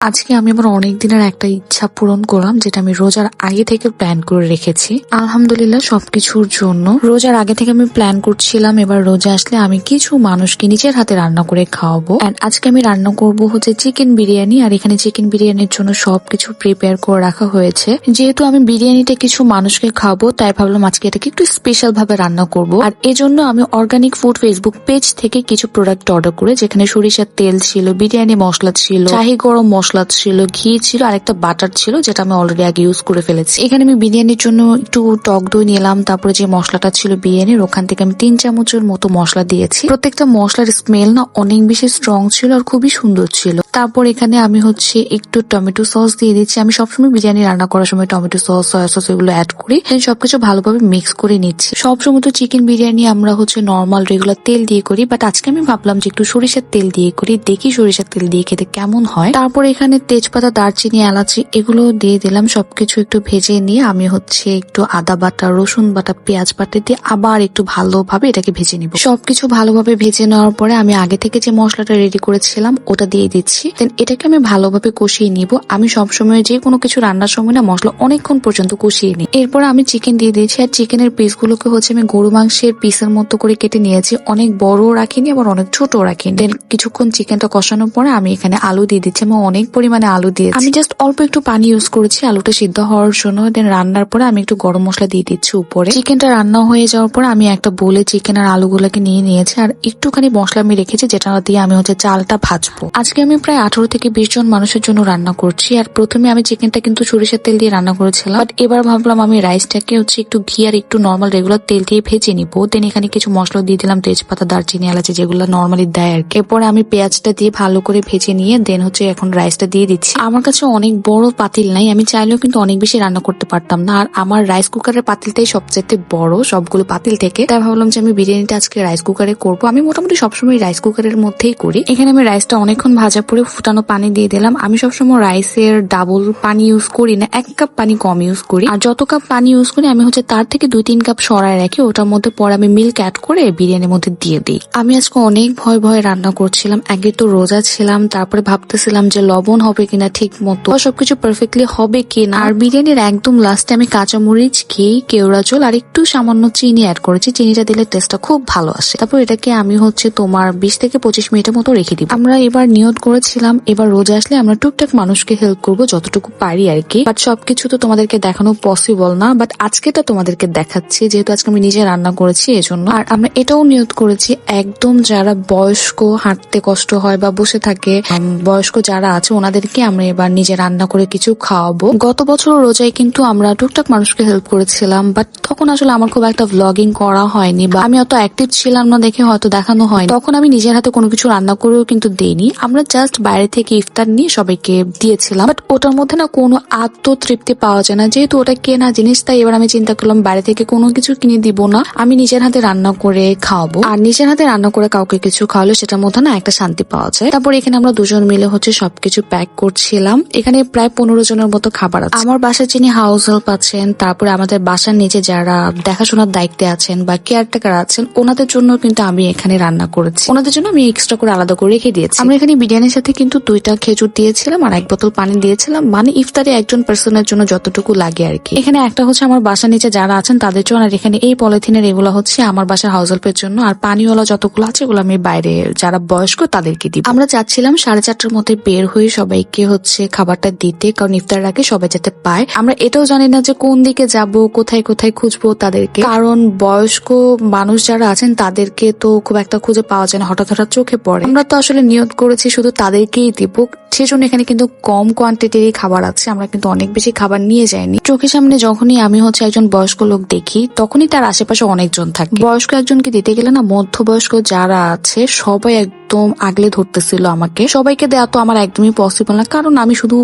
আজকে আমি আমার অনেক দিনের একটা ইচ্ছা পূরণ করলাম, যেটা আমি রোজার আগে থেকে প্ল্যান করে রেখেছি। আলহামদুলিল্লাহ, সবকিছুর জন্য রোজার আগে থেকে আমি প্ল্যান করছিলাম, এবার রোজা আসলে আমি কিছু মানুষকে নিজের হাতে রান্না করে খাওয়াবো। আজকে আমি রান্না করব হচ্ছে চিকেন বিরিয়ানি, আর এখানে চিকেন বিরিয়ানির জন্য সবকিছু প্রিপেয়ার করে রাখা হয়েছে। যেহেতু আমি বিরিয়ানিটা কিছু মানুষকে খাব, তাই ভাবলাম আজকে এটাকে একটু স্পেশাল ভাবে রান্না করব। আর এজন্য আমি অর্গানিক ফুড ফেসবুক পেজ থেকে কিছু প্রোডাক্ট অর্ডার করে, যেখানে সরিষার তেল ছিল, বিরিয়ানি মশলা ছিল শাহি গরম মশলা ছিল, ঘি ছিল আর একটা বাটার ছিল, যেটা আমি অলরেডি আগে ইউজ করে ফেলেছি। এখানে আমি বিরিয়ানির জন্য একটু টক দই নিলাম, তারপরে যে মশলাটা ছিল বিরিয়ানির, ওখান থেকে আমি তিন চামচের মতো মশলা দিয়েছি। প্রত্যেকটা মশলার স্মেল না অনেক বেশি স্ট্রং ছিল আর খুবই সুন্দর ছিল। তারপর এখানে আমি হচ্ছে একটু টমেটো সস দিয়ে দিচ্ছি। আমি সবসময় বিরিয়ানি রান্না করার সময় টমেটো সস সয়া সস এগুলো অ্যাড করি। সবকিছু ভালোভাবে মিক্স করে নিচ্ছি। সবসময় তো চিকেন বিরিয়ানি আমরা হচ্ছে নর্মাল রেগুলার তেল দিয়ে করি বাট আজকে আমি ভাবলাম যে একটু সরিষার তেল দিয়ে করি, দেখি সরিষার তেল দিয়ে খেতে কেমন হয়। তারপর এখানে তেজপাতা, দারচিনি, এলাচি এগুলো দিয়ে দিলাম। সবকিছু একটু ভেজে নিয়ে আমি হচ্ছে একটু আদা বাটা, রসুন বাটা, পেঁয়াজ বাটা দিয়ে আবার একটু ভালোভাবে এটাকে ভেজে নিব। সবকিছু ভালোভাবে ভেজে নেওয়ার পরে আমি আগে থেকে যে মশলাটা রেডি করেছিলাম, ওটা দিয়ে দিচ্ছি। দেন এটাকে আমি ভালোভাবে কষিয়ে নিব। আমি সবসময় যে কোনো কিছু রান্নার সময় না মশলা অনেকক্ষণ পর্যন্ত কষিয়ে নিই। এরপর আমি চিকেন দিয়ে দিয়েছি আর চিকেনের পিসগুলোকে হচ্ছে আমি গরু মাংসের পিসের মতো করে কেটে নিয়েছি। অনেক বড় রাখিনি, আবার অনেক ছোট রাখিনি। দেন কিছুক্ষণ চিকেনটা কষানোর পরে আমি এখানে আলু দিয়ে দিচ্ছি। আমি অনেক পরিমাণে আলু দিয়েছি। আমি জাস্ট অল্প একটু পানি ইউজ করেছি আলুটা সিদ্ধ হওয়ার জন্য। দেন রান্নার পরে আমি একটু গরম মশলা দিয়ে দিচ্ছি উপরে। চিকেনটা রান্না হয়ে যাওয়ার পর আমি একটা বলে চিকেন আর আলুগুলোকে নিয়ে নিয়েছি আর একটুখানি মশলা আমি রেখেছি যেটা দিয়ে আমি হচ্ছে চালটা ভাজবো। আজকে আমি প্রায় আঠারো থেকে বিশ জন মানুষের জন্য রান্না করছি আর প্রথমে আমি চিকেনটা কিন্তু সরিষার তেল দিয়ে রান্না করেছিলাম। বাট এবার ভাবলাম আমি রাইসটাকে হচ্ছে একটু ঘি আর একটু নর্মাল রেগুলার তেল দিয়ে ভেজে নিবো। দেন এখানে কিছু মশলা দিয়ে দিলাম তেজপাতা দারচিনি এলাচি যেগুলো নর্মালি দেয় আর কি। এরপরে আমি পেঁয়াজটা দিয়ে ভালো করে ভেজে নিয়ে দেন হচ্ছে এখন রাইসটা দিয়ে দিচ্ছি। আমার কাছে অনেক বড় পাতিল নাই, আমি চাইলেও কিন্তু অনেক বেশি রান্না করতে পারতাম না। আর আমার রাইস কুকারের পাতিলটাই সবচেয়ে বড়, সবগুলো পাতিল থেকে। তাই ভাবলাম যে আমি বিরিয়ানিটা আজকে রাইস কুকারে করব। আমি মোটামুটি সবসময় রাইস কুকারের মধ্যেই করি। এখানে আমি রাইসটা অনেকক্ষণ ভাজা পরে ফুটানো পানি দিয়ে দিলাম। আমি সবসময় রাইসের ডাবল পানি ইউজ করি না, এক কাপ পানি কম ইউজ করি। আর যত কাপ পানি ইউজ করি, আমি হচ্ছে তার থেকে দুই তিন কাপ সরায় রাখি। ওটার মধ্যে পরে আমি মিল্ক অ্যাড করে বিরিয়ানির মধ্যে দিয়ে দিই। আমি আজকে অনেক ভয় ভয় রান্না করছিলাম। আগে তো রোজা ছিলাম, তারপরে ভাবতেছিলাম যে লবণ হবে কিনা ঠিক মতো সবকিছু পারফেক্টলি হবে কিনা। আর বিরিয়ানির একদম লাস্টে আমি কাঁচামরিচ, ঘি, কেওড়া জল আর একটু সামান্য চিনি অ্যাড করেছি। চিনিটা দিলে টেস্টটা খুব ভালো আসে। তারপর এটাকে আমি হচ্ছে তোমার বিশ থেকে পঁচিশ মিনিটের মতো রেখে দিব। আমরা এবার নিয়ত করেছিলাম, এবার রোজা আসলে আমরা টুকটাক মানুষকে হেল্প করব যতটুকু পারি আর কি। বাট সবকিছু তো তোমাদেরকে দেখানো পসিবল না বাট আজকে তো তোমাদেরকে দেখাচ্ছি, যেহেতু আজকে আমি নিজে রান্না করেছি এজন্য। আর আমরা এটাও নিয়ত করেছি, একদম যারা বয়স্ক, হাঁটতে কষ্ট হয় বা বসে থাকে বয়স্ক যারা আছে ওনাদেরকে আমরা এবার নিজে রান্না করে কিছু খাওয়াবো। গত বছর রোজায় কিন্তু আমরা টুকটাক মানুষকে হেল্প করেছিলাম বাট তখন আসলে আমার খুব একটা ভ্লগিং করা হয়নি বা আমি অত অ্যাক্টিভ ছিলাম না দেখে হয়তো দেখানো হয়নি। তখন আমি নিজের হাতে কোনো কিছু রান্না করেও কিন্তু দেইনি। আমরা জাস্ট বাইরে থেকে ইফতার নিয়ে সবাইকে দিয়েছিলাম বাট ওটার মধ্যে না কোনো আত্মতৃপ্তি পাওয়া যায় না। যেহেতু ওটা কেনা জিনিস, তাই এবার আমি চিন্তা করলাম বাইরে থেকে কোনো কিছু কিনে দিব না। আমি নিজের হাতে রান্না করে খাওয়াবো। আর নিজের হাতে রান্না করে কাউকে কিছু খাওয়ালে সেটার মধ্যে না একটা শান্তি পাওয়া যায়। তারপর এখানে আমরা দুজন মিলে হচ্ছে সবকিছু প্যাক করছিলাম। এখানে প্রায় পনেরো জনের মতো খাবার আছে। আমার বাসায় যিনি হাউস হেল্প আছেন, তারপরে আমাদের বাসার নিচে যারা দেখাশোনার দায়িত্বে আছেন বা কেয়ারটেকার আছেন, ওনাদের জন্য কিন্তু আমি এখানে রান্না করেছি। ওনাদের জন্য আমি এক্সট্রা করে আলাদা করে রেখে দিয়েছি। আমরা এখানে বিরিয়ানির সাথে কিন্তু দুইটা খেজুর দিয়েছিলাম আর এক বোতল পানি দিয়েছিলাম। মানে ইফতারে একজন পার্সনের জন্য যতটুকু লাগে আর কি। এখানে একটা হচ্ছে আমার বাসার নিচে যারা আছেন, তাদের জন্য আর এখানে এই পলিথিনের এগুলো হচ্ছে আমার বাসার হাউস হেল্পের জন্য। আর পানিওয়ালা যতগুলো আছে, এগুলো আমি বাইরে যারা বয়স্ক তাদেরকে দিই আমরা চাচ্ছিলাম সাড়ে চারটার মধ্যে বের হয়ে সবাইকে হচ্ছে খাবারটা দিতে, কারণ ইফতার আগে সবাই যাতে পায়। আমরা এটাও জানি না যে কোন দিকে যাব, কোথায় কোথায় খুঁজবো তাদেরকে। কারণ বয়স্ক মানুষ যারা আছেন, তাদেরকে তো খুব একটা খুঁজে পাওয়া যায় না, হঠাৎ হঠাৎ চোখে পড়ে। আমরা তো আসলে নিয়ত করেছি, শুধু তাদেরকেই দিব। সেজন্য এখানে কিন্তু কম কোয়ান্টিটিরই খাবার আছে। আমরা কিন্তু অনেক বেশি খাবার নিয়ে যাইনি। চোখের সামনে যখনই আমি হচ্ছে একজন বয়স্ক লোক দেখি, তখনই তার আশেপাশে অনেকজন থাকে। বয়স্ক একজনকে দিতে গেলে না, মধ্যবয়স্ক যারা আছে, সবাই একদম আগলে ধরতেছিল আমাকে। সবাইকে দেওয়া তো আমার একদমই পসিবল না, কারণ আমি শুধু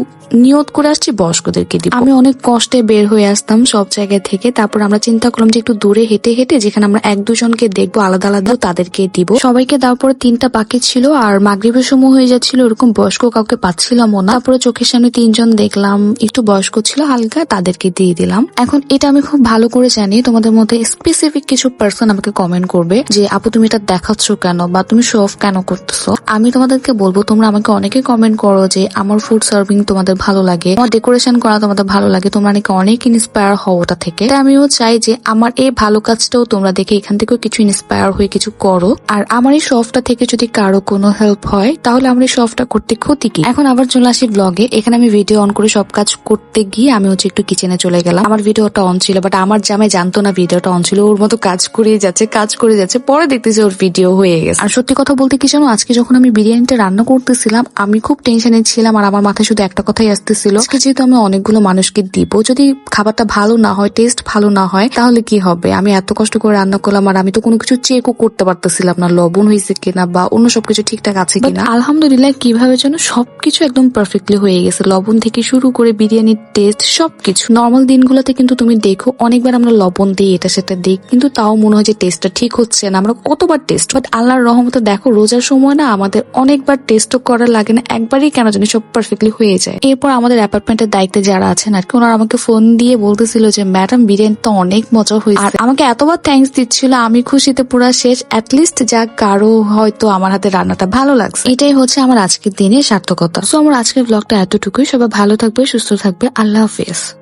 নিয়ত করে আসছি, বয়স্কদেরকে দিব। আমি অনেক কষ্টে বের হয়ে আসতাম সব জায়গা থেকে। তারপর আমরা চিন্তা করলাম যে একটু দূরে হেঁটে হেঁটে যেখানে আমরা এক দুজনকে দেখব, আলাদা আলাদা তাদেরকে দিব। সবাইকে দেওয়ার পরে তিনটা বাকি ছিল, আর মাগরীবের সময় হয়ে যাচ্ছিল ওরকম বয়স্ক কাউকে পাচ্ছিলামও না। তারপরে চোখের সামনে তিনজন দেখলাম, একটু বয়স্ক ছিল, হালকা, তাদেরকে দিয়ে দিলাম। এখন এটা আমি খুব ভালো করে জানি, তোমাদের মধ্যে স্পেসিফিক কিছু পার্সন আমাকে কমেন্ট করবে যে, আপু, তুমি এটা দেখাচ্ছ কেন? বা তুমি শো অফ কেন করতেছো। আমি তোমাদেরকে বলব, তোমরা আমাকে অনেকে কমেন্ট করো যে, আমার ফুড সার্ভিং তোমাদের ভালো লাগে, আমার ডেকোরেশন করা তোমাদের ভালো লাগে, তোমরা নাকি অনেক ইন্সপায়ার হও ওটা থেকে। আমিও চাই যে, আমার এই ভালো কাজটাও তোমরা দেখে এখান থেকেও কিছু ইন্সপায়ার হয়ে কিছু করো। আর আমার এই শপটা থেকে যদি কারও কোনো হেল্প হয়, তাহলে আমার এই শপটা করতে ক্ষতি কি? এখন আবার চলে আসি ব্লগে এখানে আমি ভিডিও অন করে সব কাজ করতে গিয়ে আমি হচ্ছে একটু কিচেনে চলে গেলাম। আমার ভিডিওটা অন ছিল বাট আমার জামাই জানতো না ভিডিওটা অন ছিল। ওর মতো কাজ করে যাচ্ছে, কাজ করে যাচ্ছে। পরে দেখতেছি ওর ভিডিও হয়ে গেছে। আর সত্যি কথা বলতে কি জানো আজকে যখন আমি বিরিয়ানিটা রান্না করতেছিলাম আমি খুব টেনশনে ছিলাম আর আমার মাথায় শুধু একটা কথাই আসতেছিল। যেহেতু আমি অনেকগুলো মানুষকে দিব যদি খাবারটা ভালো না হয় টেস্ট ভালো না হয় তাহলে কি হবে? আমি এত কষ্ট করে রান্না করলাম আর আমি তো কোনো কিছু চেকও করতে পারতেছিলাম না লবণ হয়েছে কিনা বা অন্য সবকিছু ঠিকঠাক আছে কিনা। আলহামদুলিল্লাহ কীভাবে যেন সবকিছু একদম পারফেক্টলি হয়ে গেছে। লবণ থেকে শুরু করে বিরিয়ানির টেস্ট সবকিছু। নর্মাল দিনগুলোতে কিন্তু তুমি দেখো অনেকবার আমরা লবণ দিই এটা সেটা দিই কিন্তু তাও মনে হয় যে টেস্টটা ঠিক হচ্ছে না। আমরা কতবার টেস্ট বাট আল্লাহর রহমতে দেখো রোজার সময় না আমাদের অনেকবার টেস্টও করা লাগে না, একবারই কেন জানি সব পারফেক্টলি হয়ে যায়। এরপর আমাদের অ্যাপার্টমেন্টের দায়িত্বে যারা আছেন আর কি, ওনারা আমাকে ফোন দিয়ে বলতেছিল যে ম্যাডাম বিরিয়ানি তো অনেক মজা হয়েছে। আর আমাকে এতবার থ্যাঙ্কস দিচ্ছিল, আমি খুশিতে পুরো শেষ। অ্যাটলিস্ট যা কারও হয়তো আমার হাতে রান্নাটা ভালো লাগছে। এটাই হচ্ছে আমার আজকের দিনের সার্থকতা। সো আমার আজকের ব্লগটা এতটুকুই। সবাই ভালো থাকবে, সুস্থ থাকবে। আল্লাহ হাফেজ।